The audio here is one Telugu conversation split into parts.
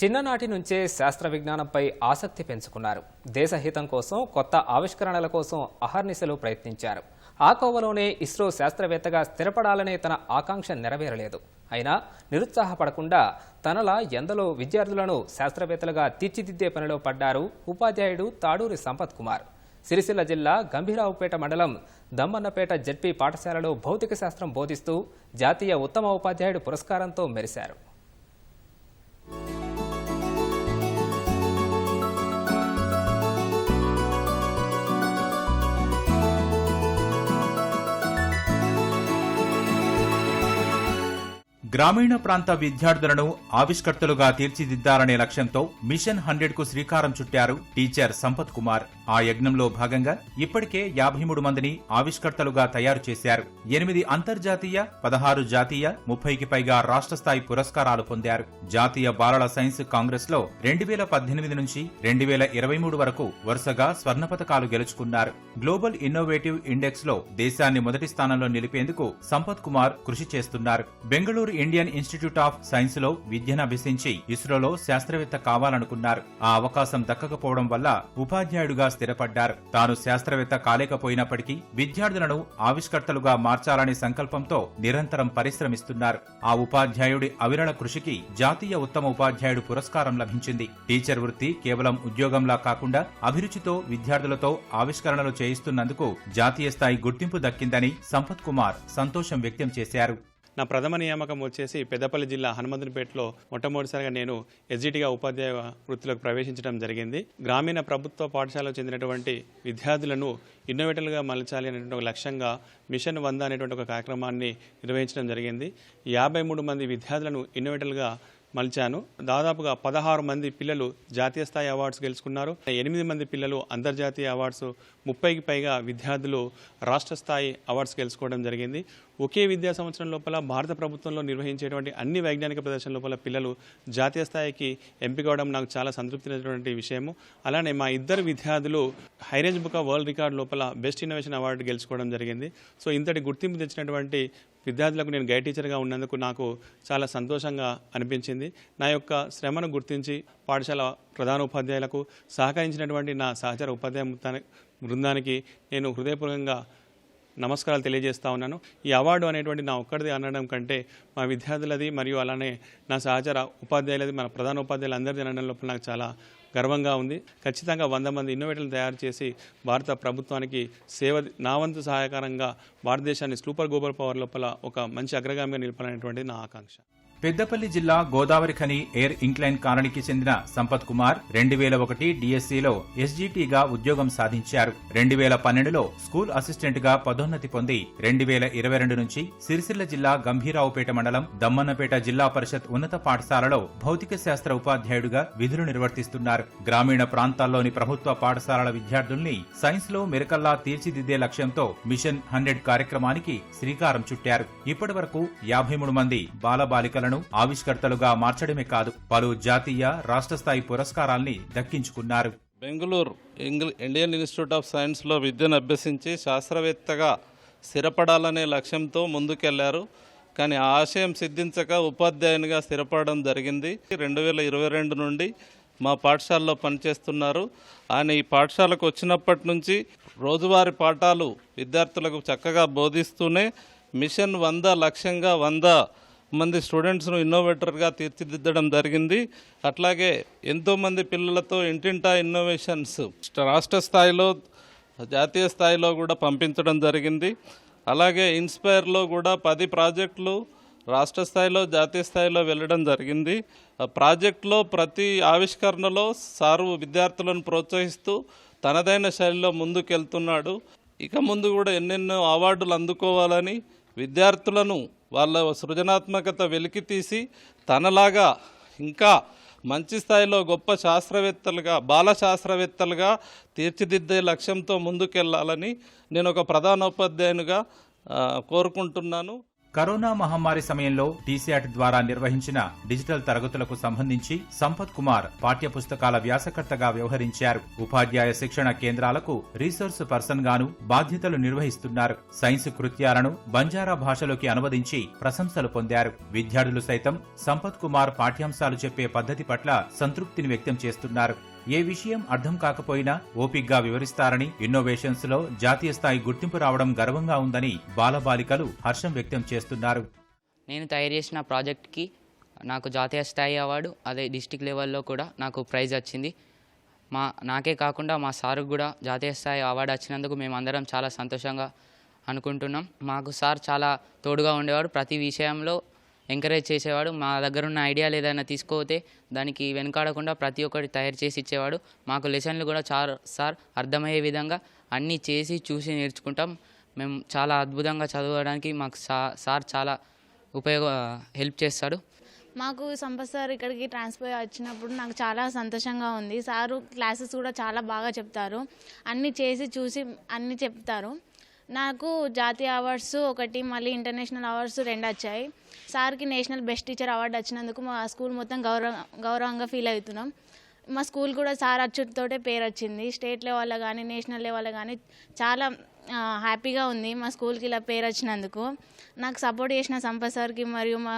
చిన్ననాటి నుంచే శాస్త్ర విజ్ఞానంపై ఆసక్తి పెంచుకున్నారు. దేశహితం కోసం కొత్త ఆవిష్కరణల కోసం అహర్నిశలు ప్రయత్నించారు. ఆ కోవలోనే ఇస్రో శాస్త్రవేత్తగా స్థిరపడాలనే తన ఆకాంక్ష నెరవేరలేదు. అయినా నిరుత్సాహపడకుండా తనలా ఎందలో విద్యార్థులను శాస్త్రవేత్తలుగా తీర్చిదిద్దే పనిలో పడ్డారు ఉపాధ్యాయుడు తాడూరి సంపత్ కుమార్. సిరిసిల్ల జిల్లా గంభీరావుపేట మండలం దమ్మన్నపేట జడ్పీ పాఠశాలలో భౌతిక శాస్త్రం బోధిస్తూ జాతీయ ఉత్తమ ఉపాధ్యాయుడు పురస్కారంతో మెరిశారు. గ్రామీణ ప్రాంత విద్యార్థులను ఆవిష్కర్తలుగా తీర్చిదిద్దాలనే లక్ష్యంతో మిషన్ హండ్రెడ్కు శ్రీకారం చుట్టారు టీచర్ సంపత్ కుమార్. ఆ యజ్ఞంలో భాగంగా ఇప్పటికే యాభై మూడు మందిని ఆవిష్కర్తలుగా తయారు చేశారు. ఎనిమిది అంతర్జాతీయ పదహారు జాతీయ ముప్పైకి పైగా రాష్ట్ర స్థాయి పురస్కారాలు పొందారు. జాతీయ బాలల సైన్స్ కాంగ్రెస్లో రెండు వేల పద్దెనిమిది నుంచి రెండు వేల ఇరవై మూడు వరకు వరుసగా స్వర్ణ పథకాలు గెలుచుకున్నారు. గ్లోబల్ ఇన్నోవేటివ్ ఇండెక్స్లో దేశాన్ని మొదటి స్థానంలో నిలిపేందుకు సంపత్ కుమార్ కృషి చేస్తున్నారు. బెంగళూరు ఇండియన్ ఇన్స్టిట్యూట్ ఆఫ్ సైన్స్లో విద్యను అభ్యసించి ఇస్రోలో శాస్త్రవేత్త కావాలనుకున్నారు. ఆ అవకాశం దక్కకపోవడం వల్ల ఉపాధ్యాయుడుగా స్థిరపడ్డారు. తాను శాస్త్రవేత్త కాలేకపోయినప్పటికీ విద్యార్థులను ఆవిష్కర్తలుగా మార్చాలనే సంకల్పంతో నిరంతరం పరిశ్రమిస్తున్నారు. ఆ ఉపాధ్యాయుడి అవిరళ కృషికి జాతీయ ఉత్తమ ఉపాధ్యాయుడు పురస్కారం లభించింది. టీచర్ వృత్తి కేవలం ఉద్యోగంలా కాకుండా అభిరుచితో విద్యార్థులతో ఆవిష్కరణలు చేయిస్తున్నందుకు జాతీయ స్థాయి గుర్తింపు దక్కిందని సంపత్ కుమార్ సంతోషం వ్యక్తం చేశారు. నా ప్రథమ నియామకం వచ్చేసి పెద్దపల్లి జిల్లా హనుమంతునిపేటలో మొట్టమొదటిసారిగా నేను ఎస్జిటిగా ఉపాధ్యాయ వృత్తిలోకి ప్రవేశించడం జరిగింది. గ్రామీణ ప్రభుత్వ పాఠశాలకు చెందినటువంటి విద్యార్థులను ఇన్నోవేటర్లుగా మలచాలి అనేటువంటి ఒక లక్ష్యంగా మిషన్ వంద అనేటువంటి ఒక కార్యక్రమాన్ని నిర్వహించడం జరిగింది. యాభై మూడు మంది విద్యార్థులను ఇన్నోవేటర్లుగా మలిచాను. దాదాపుగా పదహారు మంది పిల్లలు జాతీయ స్థాయి అవార్డ్స్ గెలుచుకున్నారు. ఎనిమిది మంది పిల్లలు అంతర్జాతీయ అవార్డ్స్ ముప్పైకి పైగా విద్యార్థులు రాష్ట్ర స్థాయి అవార్డ్స్ గెలుచుకోవడం జరిగింది. ఒకే విద్యా సంవత్సరం లోపల భారత ప్రభుత్వంలో నిర్వహించేటువంటి అన్ని వైజ్ఞానిక ప్రదర్శన లోపల పిల్లలు జాతీయ స్థాయికి ఎంపిక అవడం నాకు చాలా సంతృప్తినటువంటి విషయము. అలానే మా ఇద్దరు విద్యార్థులు high range book of world record లోపల బెస్ట్ ఇన్నోవేషన్ అవార్డు గెలుచుకోవడం జరిగింది. సో ఇంతటి గుర్తింపు తెచ్చినటువంటి విద్యార్థులకు నేను గైడ్ టీచర్గా ఉన్నందుకు నాకు చాలా సంతోషంగా అనిపించింది. నా యొక్క శ్రమను గుర్తించి పాఠశాల ప్రధాన ఉపాధ్యాయులకు సహకరించినటువంటి నా సహచర ఉపాధ్యాయ బృందానికి నేను హృదయపూర్వకంగా నమస్కారాలు తెలియజేస్తా ఉన్నాను. ఈ అవార్డు అనేటువంటి నా ఒక్కడిది అనడం కంటే మా విద్యార్థులది మరియు అలానే నా సహచర ఉపాధ్యాయులది మన ప్రధాన ఉపాధ్యాయులు అందరిది అనడం లోపల నాకు చాలా గర్వంగా ఉంది. ఖచ్చితంగా వంద మంది ఇన్నోవేటర్లు తయారు చేసి భారత ప్రభుత్వానికి సేవ నా వంతు సహాయకరంగా భారతదేశాన్ని సూపర్ గ్లోబల్ పవర్ లోపల ఒక మంచి అగ్రగామిగా నిలపాలనేటువంటి నా ఆకాంక్ష. పెద్దపల్లి జిల్లా గోదావరి ఖని ఎయిర్ ఇంక్లైన్ కాలనీకి చెందిన సంపత్ కుమార్ రెండు వేల ఒకటి డిఎస్సిలో ఎస్జీటీగా ఉద్యోగం సాధించారు. రెండు వేల పన్నెండులో స్కూల్ అసిస్టెంట్గా పదోన్నతి పొంది రెండు వేల ఇరవై రెండు నుంచి సిరిసిల్ల జిల్లా గంభీరావుపేట మండలం దమ్మన్నపేట జిల్లా పరిషత్ ఉన్నత పాఠశాలలో భౌతిక శాస్త్ర ఉపాధ్యాయుడిగా విధులు నిర్వర్తిస్తున్నారు. గ్రామీణ ప్రాంతాల్లోని ప్రభుత్వ పాఠశాలల విద్యార్థుల్ని సైన్స్లో మెరకల్లా తీర్చిదిద్దే లక్ష్యంతో మిషన్ హండ్రెడ్ కార్యక్రమానికి శ్రీకారం చుట్టారు. ఇప్పటి వరకు యాభై మూడు మంది బాలబాలికలను ఆవిష్కర్తలుగా మార్చడమే కాదు పలు జాతీయ రాష్ట్ర స్థాయి పురస్కారాల్ని దక్కించుకున్నారు. బెంగళూరు ఇంగ్ల ఇండియన్ ఇన్స్టిట్యూట్ ఆఫ్ సైన్స్లో విద్యను అభ్యసించి శాస్త్రవేత్తగా స్థిరపడాలనే లక్ష్యంతో ముందుకెళ్ళారు. కానీ ఆ ఆశయం సిద్ధించక ఉపాధ్యాయునిగా స్థిరపడడం జరిగింది. రెండు వేల ఇరవై రెండు నుండి మా పాఠశాలలో పనిచేస్తున్నారు. ఆయన ఈ పాఠశాలకు వచ్చినప్పటి నుంచి రోజువారీ పాఠాలు విద్యార్థులకు చక్కగా బోధిస్తూనే మిషన్ వంద లక్ష్యంగా వంద మంది స్టూడెంట్స్ను ఇన్నోవేటర్గా తీర్చిదిద్దడం జరిగింది. అట్లాగే ఎంతోమంది పిల్లలతో ఇంటింటా ఇన్నోవేషన్స్ రాష్ట్ర స్థాయిలో జాతీయ స్థాయిలో కూడా పంపించడం జరిగింది. అలాగే ఇన్స్పైర్లో కూడా పది ప్రాజెక్టులు రాష్ట్ర స్థాయిలో జాతీయ స్థాయిలో వెళ్ళడం జరిగింది. ఆ ప్రాజెక్టులో ప్రతి ఆవిష్కరణలో సారు విద్యార్థులను ప్రోత్సహిస్తూ తనదైన శైలిలో ముందుకెళ్తున్నాడు. ఇక ముందు కూడా ఎన్నెన్నో అవార్డులు అందుకోవాలని విద్యార్థులను వాళ్ళ సృజనాత్మకత వెలికి తీసి తనలాగా ఇంకా మంచి స్థాయిలో గొప్ప శాస్త్రవేత్తలుగా బాల శాస్త్రవేత్తలుగా తీర్చిదిద్దే లక్ష్యంతో ముందుకెళ్ళాలని నేను ఒక ప్రధానోపాధ్యాయునిగా కోరుకుంటున్నాను. కరోనా మహమ్మారి సమయంలో టీసీఆట్ ద్వారా నిర్వహించిన డిజిటల్ తరగతులకు సంబంధించి సంపత్ కుమార్ పాఠ్యపుస్తకాల వ్యాసకర్తగా వ్యవహరించారు. ఉపాధ్యాయ శిక్షణ కేంద్రాలకు రీసోర్స్ పర్సన్ గాను బాధ్యతలు నిర్వహిస్తున్నారు. సైన్స్ కృత్యాలను బంజారా భాషలోకి అనువదించి ప్రశంసలు పొందారు. విద్యార్థులు సైతం సంపత్ కుమార్ పాఠ్యాంశాలు చెప్పే పద్ధతి పట్ల సంతృప్తిని వ్యక్తం చేస్తున్నారు. ఏ విషయం అర్థం కాకపోయినా ఓపిగ్గా వివరిస్తారని ఇన్నోవేషన్స్లో జాతీయ స్థాయి గుర్తింపు రావడం గర్వంగా ఉందని బాలబాలికలు హర్షం వ్యక్తం చేస్తున్నారు. నేను తయారు చేసిన ప్రాజెక్ట్కి నాకు జాతీయ స్థాయి అవార్డు అదే డిస్టిక్ లెవెల్లో కూడా నాకు ప్రైజ్ వచ్చింది. మా నాకే కాకుండా మా సార్కు కూడా జాతీయ స్థాయి అవార్డు వచ్చినందుకు మేము అందరం చాలా సంతోషంగా అనుకుంటున్నాం. మాకు సార్ చాలా తోడుగా ఉండేవాడు. ప్రతి విషయంలో ఎంకరేజ్ చేసేవాడు. మా దగ్గర ఉన్న ఐడియాలు ఏదైనా తీసుకోతే దానికి వెనకాడకుండా ప్రతి ఒక్కటి తయారు చేసి ఇచ్చేవాడు. మాకు లెసన్లు కూడా చార్ సార్ అర్థమయ్యే విధంగా అన్నీ చేసి చూసి నేర్చుకుంటాం. మేము చాలా అద్భుతంగా చదవడానికి మాకు సా సార్ చాలా ఉపయోగ హెల్ప్ చేస్తాడు. మాకు సంపత్ సార్ ఇక్కడికి ట్రాన్స్ఫర్ వచ్చినప్పుడు నాకు చాలా సంతోషంగా ఉంది. సారు క్లాసెస్ కూడా చాలా బాగా చెప్తారు. అన్నీ చేసి చూసి అన్నీ చెప్తారు. నాకు జాతీయ అవార్డ్స్ ఒకటి మళ్ళీ ఇంటర్నేషనల్ అవార్డ్స్ రెండు వచ్చాయి. సార్కి నేషనల్ బెస్ట్ టీచర్ అవార్డు వచ్చినందుకు మా స్కూల్ మొత్తం గౌరవ గౌరవంగా ఫీల్ అవుతున్నాం. మా స్కూల్ కూడా సార్ అచ్చుతోటే పేరు వచ్చింది. స్టేట్ లెవెల్లో కానీ నేషనల్ లెవెల్లో కానీ చాలా హ్యాపీగా ఉంది మా స్కూల్కి ఇలా పేరు వచ్చినందుకు. నాకు సపోర్ట్ చేసిన సంపత్ సార్కి మరియు మా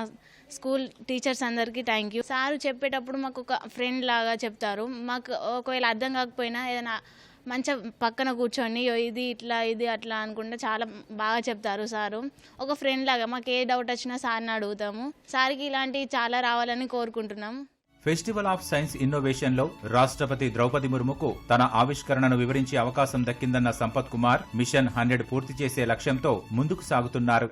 స్కూల్ టీచర్స్ అందరికీ థ్యాంక్ యూ. సార్ చెప్పేటప్పుడు మాకు ఒక ఫ్రెండ్ లాగా చెప్తారు. మాకు ఒకవేళ అర్థం కాకపోయినా ఏదైనా మంచిగా పక్కన కూర్చొని ఇది ఇట్లా ఇది అట్లా అనుకుంటే చాలా బాగా చెప్తారు సారు. ఒక ఫ్రెండ్ లాగా మాకు ఏ డౌట్ వచ్చినా సార్ని అడుగుతాము. సార్కి ఇలాంటివి చాలా రావాలని కోరుకుంటున్నాం. ఫెస్టివల్ ఆఫ్ సైన్స్ ఇన్నోవేషన్లో రాష్ట్రపతి ద్రౌపది ముర్ముకు తన ఆవిష్కరణను వివరించే అవకాశం దక్కిందన్న సంపత్ కుమార్ మిషన్ హండ్రెడ్ పూర్తి చేసే లక్ష్యంతో ముందుకు సాగుతున్నారు.